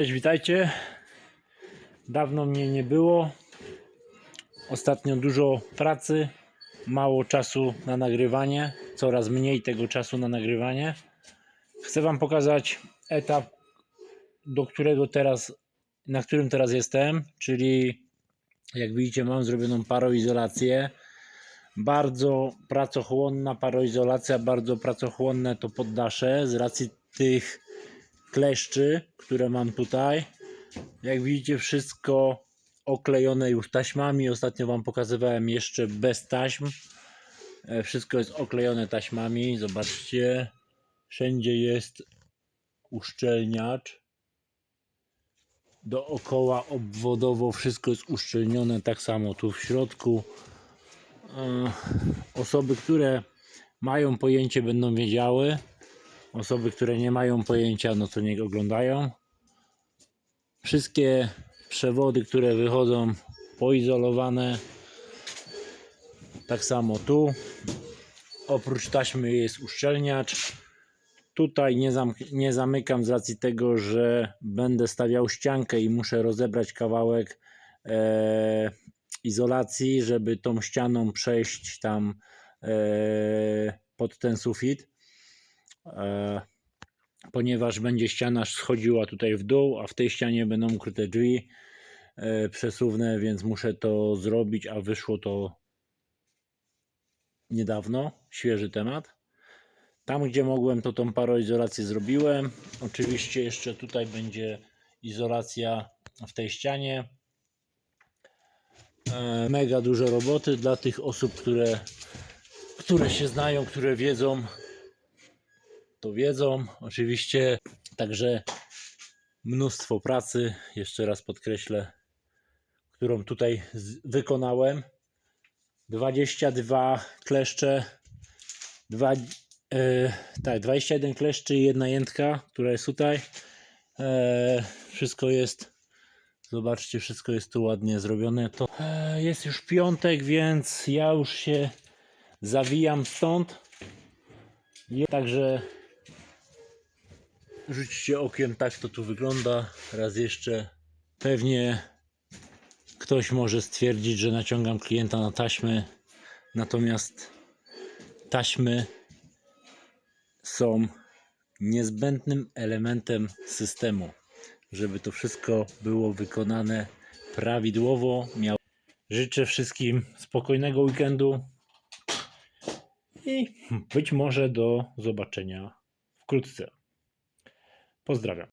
Cześć, witajcie. Dawno mnie nie było. Ostatnio dużo pracy, mało czasu na nagrywanie, coraz mniej tego czasu na nagrywanie. Chcę Wam pokazać etap, do którego teraz, na którym teraz jestem, czyli jak widzicie, mam zrobioną paroizolację. Bardzo pracochłonna paroizolacja, bardzo pracochłonne to poddasze z racji tych kleszczy, które mam tutaj. Jak widzicie, wszystko oklejone już taśmami. Ostatnio Wam pokazywałem jeszcze bez taśm. E, Wszystko jest oklejone taśmami. Zobaczcie, wszędzie jest uszczelniacz. Dookoła obwodowo wszystko jest uszczelnione, tak samo tu w środku. E, Osoby, które mają pojęcie, będą wiedziały. Osoby, które nie mają pojęcia, no to niech oglądają. Wszystkie przewody, które wychodzą poizolowane. Tak samo tu. Oprócz taśmy jest uszczelniacz. Tutaj nie, zamk- nie zamykam z racji tego, że będę stawiał ściankę i muszę rozebrać kawałek e, izolacji, żeby tą ścianą przejść tam e, pod ten sufit ponieważ będzie ściana schodziła tutaj w dół, a w tej ścianie będą ukryte drzwi e, przesuwne, więc muszę to zrobić, a wyszło to niedawno, świeży temat. Tam, gdzie mogłem, to tą paroizolację zrobiłem. Oczywiście jeszcze tutaj będzie izolacja w tej ścianie. E, Mega dużo roboty dla tych osób, które, które się znają, które wiedzą, to wiedzą. Oczywiście także mnóstwo pracy, jeszcze raz podkreślę, którą tutaj wykonałem. 22 kleszcze, e, tak, 21 kleszczy i jedna jętka, która jest tutaj. E, wszystko jest, zobaczcie, wszystko jest tu ładnie zrobione. To e, jest już piątek, więc ja już się zawijam stąd. Także rzućcie okiem, tak to tu wygląda. Raz jeszcze pewnie ktoś może stwierdzić, że naciągam klienta na taśmy, natomiast taśmy są niezbędnym elementem systemu, żeby to wszystko było wykonane prawidłowo. Życzę wszystkim spokojnego weekendu i być może do zobaczenia wkrótce. Pozdrawiam.